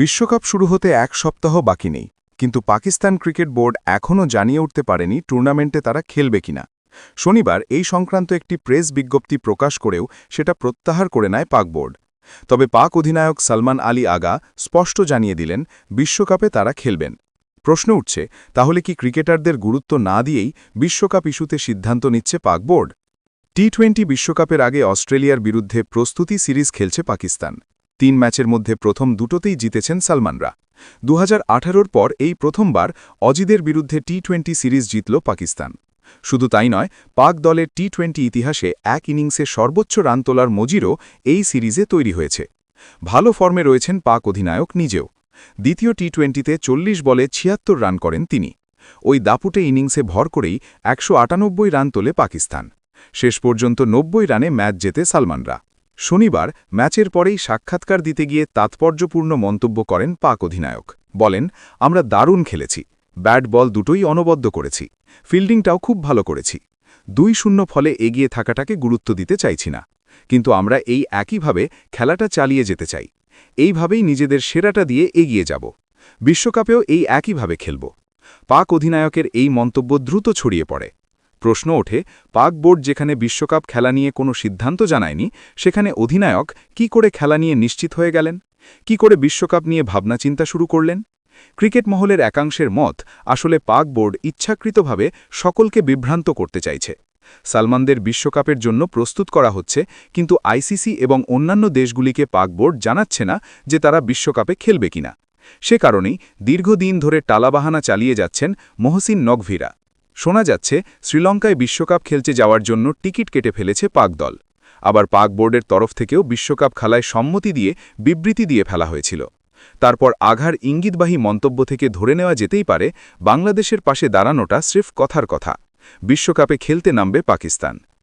বিশ্বকাপ শুরু হতে এক সপ্তাহ বাকি নেই, কিন্তু পাকিস্তান ক্রিকেট বোর্ড এখনও জানিয়ে উঠতে পারেনি টুর্নামেন্টে তারা খেলবে কিনা। শনিবার এই সংক্রান্ত একটি প্রেস বিজ্ঞপ্তি প্রকাশ করেও সেটা প্রত্যাহার করে নেয় পাক বোর্ড। তবে পাক অধিনায়ক সালমান আলী আগা স্পষ্ট জানিয়ে দিলেন, বিশ্বকাপে তারা খেলবেন। প্রশ্ন উঠছে, তাহলে কি ক্রিকেটারদের গুরুত্ব না দিয়েই বিশ্বকাপ ইস্যুতে সিদ্ধান্ত নিচ্ছে পাক বোর্ড? টি টোয়েন্টি বিশ্বকাপের আগে অস্ট্রেলিয়ার বিরুদ্ধে প্রস্তুতি সিরিজ খেলছে পাকিস্তান। তিন ম্যাচের মধ্যে প্রথম দুটোতেই জিতেছেন সালমানরা। দু হাজার পর এই প্রথমবার অজিদের বিরুদ্ধে টি টোয়েন্টি সিরিজ জিতল পাকিস্তান। শুধু তাই নয়, পাক দলের টি টোয়েন্টি ইতিহাসে এক ইনিংসে সর্বোচ্চ রান তোলার মজিরও এই সিরিজে তৈরি হয়েছে। ভালো ফর্মে রয়েছেন পাক অধিনায়ক নিজেও। দ্বিতীয় টি টোয়েন্টিতে চল্লিশ বলে ছিয়াত্তর রান করেন তিনি। ওই দাপুটে ইনিংসে ভর করেই একশো আটানব্বই রান তোলে পাকিস্তান। শেষ পর্যন্ত নব্বই রানে ম্যাচ জেতে সালমানরা। শনিবার ম্যাচের পরেই সাক্ষাৎকার দিতে গিয়ে তাৎপর্যপূর্ণ মন্তব্য করেন পাক অধিনায়ক। বলেন, আমরা দারুণ খেলেছি। ব্যাট বল দুটোই অনবদ্য করেছি। ফিল্ডিংটাও খুব ভালো করেছি। দুই শূন্য ফলে এগিয়ে থাকাটাকে গুরুত্ব দিতে চাইছি না। কিন্তু আমরা এই একইভাবে খেলাটা চালিয়ে যেতে চাই। এইভাবেই নিজেদের সেরাটা দিয়ে এগিয়ে যাব। বিশ্বকাপেও এই একইভাবে খেলব। পাক অধিনায়কের এই মন্তব্য দ্রুত ছড়িয়ে পড়ে। প্রশ্ন ওঠে, পাক বোর্ড যেখানে বিশ্বকাপ খেলা নিয়ে কোনো সিদ্ধান্ত জানায়নি, সেখানে অধিনায়ক কি করে খেলা নিয়ে নিশ্চিত হয়ে গেলেন? কি করে বিশ্বকাপ নিয়ে ভাবনা চিন্তা শুরু করলেন? ক্রিকেট মহলের একাংশের মত আসলে পাক বোর্ড ইচ্ছাকৃতভাবে সকলকে বিভ্রান্ত করতে চাইছে। সালমানদের বিশ্বকাপের জন্য প্রস্তুত করা হচ্ছে, কিন্তু আইসিসি এবং অন্যান্য দেশগুলিকে পাক বোর্ড জানাচ্ছে না যে তারা বিশ্বকাপে খেলবে কিনা। সে কারণেই দীর্ঘদিন ধরে টালাবাহানা চালিয়ে যাচ্ছেন মহসিন নগভিরা শোনা যাচ্ছে, শ্রীলঙ্কায় বিশ্বকাপ খেলতে যাওয়ার জন্য টিকিট কেটে ফেলেছে পাক দল আবার পাক বোর্ডের তরফ থেকেও বিশ্বকাপ খেলায় সম্মতি দিয়ে বিবৃতি দিয়ে ফেলা হয়েছিল। তারপর আঘার ইঙ্গিতবাহী মন্তব্য থেকে ধরে নেওয়া যেতেই পারে, বাংলাদেশের পাশে দাঁড়ানোটা স্রেফ কথার কথা। বিশ্বকাপে খেলতে নামবে পাকিস্তান।